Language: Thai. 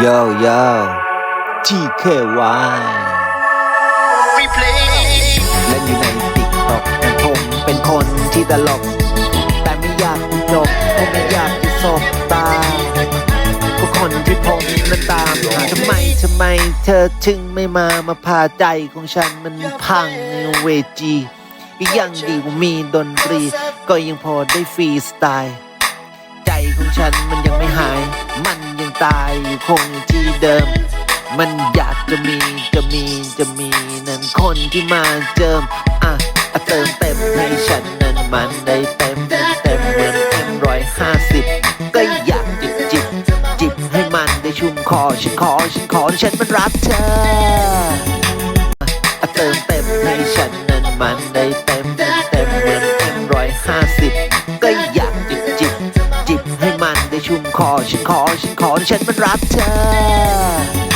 โยโย่ TKY replay เล่นอยู่ในติ๊กต็อกผมเป็นคนที่ตลก แต่ไม่อยากจบผมไม่อยากจะสบตาก็คนที่ผมนั้นตามหาทำไมทำไมเธอถึงไม่มามาพาใจของฉันมันพังในเวจีก็ยังดีว่ามีดนตรี ก็ยังพอได้ฟรีสไตล์ ใจของฉันมันยังไม่หายมันยัง ตายอยู่คงที่เดิม มันอยากจะมีจะมีจะมีนั่นคนที่มาเจิมอะอะเติมเต็มให้ฉันนั้นมันได้เต็มเต็มเต็มเหมือนเต็มร้อยห้าสิบก็อยากจิบจิบจิบให้มันได้ชุ่มคอฉันขอฉันขอฉันมันรักเธออะเติมเต็มให้ฉันนั้นมันได้เต็ม ชุ่มคอฉันขอฉันขอฉันมันรักเธอ